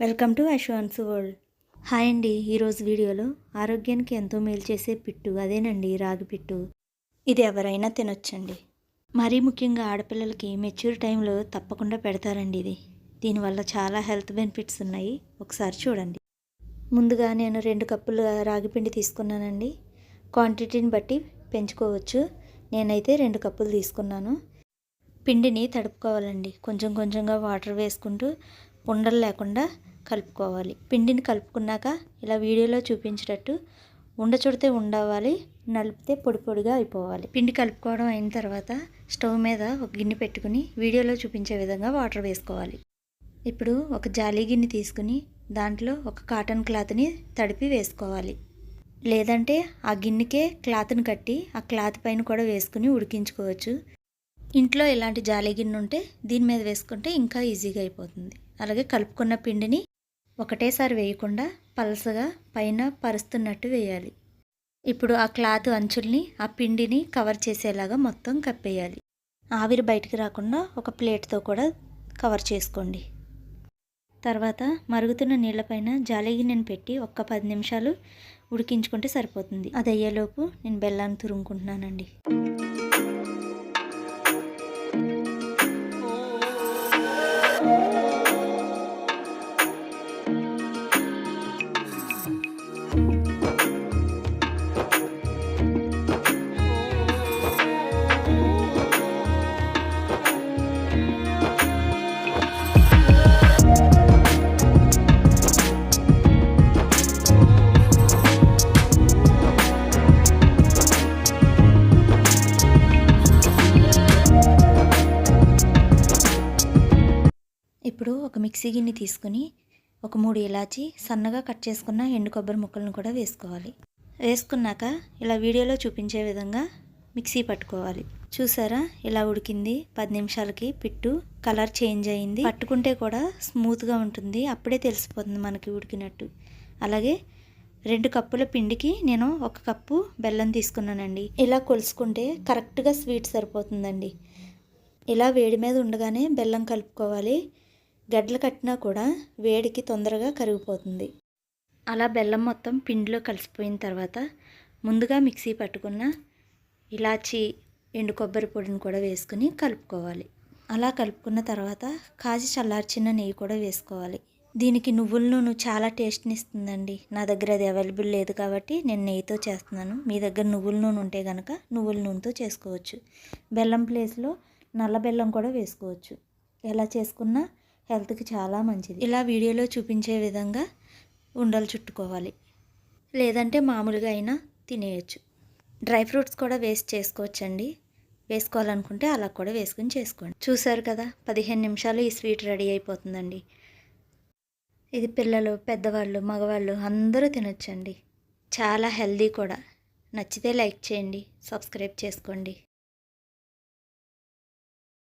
Welcome to అశ్వాన్స్ world. Hi అండి. ఈరోజు వీడియోలో ఆరోగ్యానికి ఎంతో మేలు చేసే పిట్టు అదేనండి రాగి పిట్టు. ఇది ఎవరైనా తినొచ్చండి. మరీ ముఖ్యంగా ఆడపిల్లలకి మెచ్యూర్ టైంలో తప్పకుండా పెడతారండి ఇది. దీనివల్ల చాలా హెల్త్ బెనిఫిట్స్ ఉన్నాయి. ఒకసారి చూడండి. ముందుగా నేను రెండు కప్పులు రాగి పిండి తీసుకున్నానండి. క్వాంటిటీని బట్టి పెంచుకోవచ్చు. నేనైతే రెండు కప్పులు తీసుకున్నాను. పిండిని తడుపుకోవాలండి. కొంచెం కొంచెంగా వాటర్ వేసుకుంటూ ఉండలు లేకుండా కలుపుకోవాలి. పిండిని కలుపుకున్నాక ఇలా వీడియోలో చూపించేటట్టు ఉండ చుడితే ఉండవాలి నలిపితే పొడి పొడిగా అయిపోవాలి. పిండి కలుపుకోవడం అయిన తర్వాత స్టవ్ మీద ఒక గిన్నె పెట్టుకుని వీడియోలో చూపించే విధంగా వాటర్ వేసుకోవాలి. ఇప్పుడు ఒక జాలీ గిన్నె తీసుకుని దాంట్లో ఒక కాటన్ క్లాత్ని తడిపి వేసుకోవాలి. లేదంటే ఆ గిన్నెకే క్లాత్ని కట్టి ఆ క్లాత్ పైన కూడా వేసుకుని ఉడికించుకోవచ్చు. ఇంట్లో ఇలాంటి జాలి గిన్నె ఉంటే దీని మీద వేసుకుంటే ఇంకా ఈజీగా అయిపోతుంది. అలాగే కలుపుకున్న పిండిని ఒకటేసారి వేయకుండా పలసగా పైన పరుస్తున్నట్టు వేయాలి. ఇప్పుడు ఆ క్లాత్ అంచుల్ని ఆ పిండిని కవర్ చేసేలాగా మొత్తం కప్పేయాలి. ఆవిరి బయటికి రాకుండా ఒక ప్లేట్తో కూడా కవర్ చేసుకోండి. తర్వాత మరుగుతున్న నీళ్ళపైన జాలిగిన్నెను పెట్టి ఒక్క పది నిమిషాలు ఉడికించుకుంటే సరిపోతుంది. అది అయ్యేలోపు నేను బెల్లాన్ని తురుముకుంటున్నానండి. ఇప్పుడు ఒక మిక్సీ గిన్నె తీసుకుని ఒక మూడు ఇలాచి సన్నగా కట్ చేసుకున్న ఎండు కొబ్బరి ముక్కలను కూడా వేసుకోవాలి. వేసుకున్నాక ఇలా వీడియోలో చూపించే విధంగా మిక్సీ పట్టుకోవాలి. చూసారా? ఇలా ఉడికింది. పది నిమిషాలకి పిట్టు కలర్ చేంజ్ అయింది. పట్టుకుంటే కూడా స్మూత్గా ఉంటుంది. అప్పుడే తెలిసిపోతుంది మనకి ఉడికినట్టు. అలాగే రెండు కప్పుల పిండికి నేను ఒక కప్పు బెల్లం తీసుకున్నానండి. ఇలా కొలుసుకుంటే కరెక్ట్గా స్వీట్ సరిపోతుందండి. ఇలా వేడి మీద ఉండగానే బెల్లం కలుపుకోవాలి. గడ్డలు కట్టినా కూడా వేడికి తొందరగా కరిగిపోతుంది. అలా బెల్లం మొత్తం పిండిలో కలిసిపోయిన తర్వాత ముందుగా మిక్సీ పట్టుకున్న ఇలాచి ఎండు కొబ్బరి పొడిని కూడా వేసుకుని కలుపుకోవాలి. అలా కలుపుకున్న తర్వాత కాచి చల్లార్చిన నెయ్యి కూడా వేసుకోవాలి. దీనికి నువ్వుల నూనె చాలా టేస్ట్ని ఇస్తుందండి. నా దగ్గర అది అవైలబుల్ లేదు కాబట్టి నేను నెయ్యితో చేస్తున్నాను. మీ దగ్గర నువ్వుల నూనె ఉంటే కనుక నువ్వుల నూనెతో చేసుకోవచ్చు. బెల్లం ప్లేస్లో నల్ల బెల్లం కూడా వేసుకోవచ్చు. ఎలా చేసుకున్నా హెల్త్కి చాలా మంచిది. ఇలా వీడియోలో చూపించే విధంగా ఉండలు చుట్టుకోవాలి. లేదంటే మామూలుగా అయినా తినేయచ్చు. డ్రై ఫ్రూట్స్ కూడా వేస్ట్ చేసుకోవచ్చండి. వేసుకోవాలనుకుంటే అలా కూడా వేసుకుని చేసుకోండి. చూసారు కదా పదిహేను నిమిషాలు ఈ స్వీట్ రెడీ అయిపోతుందండి. ఇది పిల్లలు పెద్దవాళ్ళు మగవాళ్ళు అందరూ తినొచ్చండి. చాలా హెల్దీ కూడా. నచ్చితే లైక్ చేయండి సబ్స్క్రైబ్ చేసుకోండి.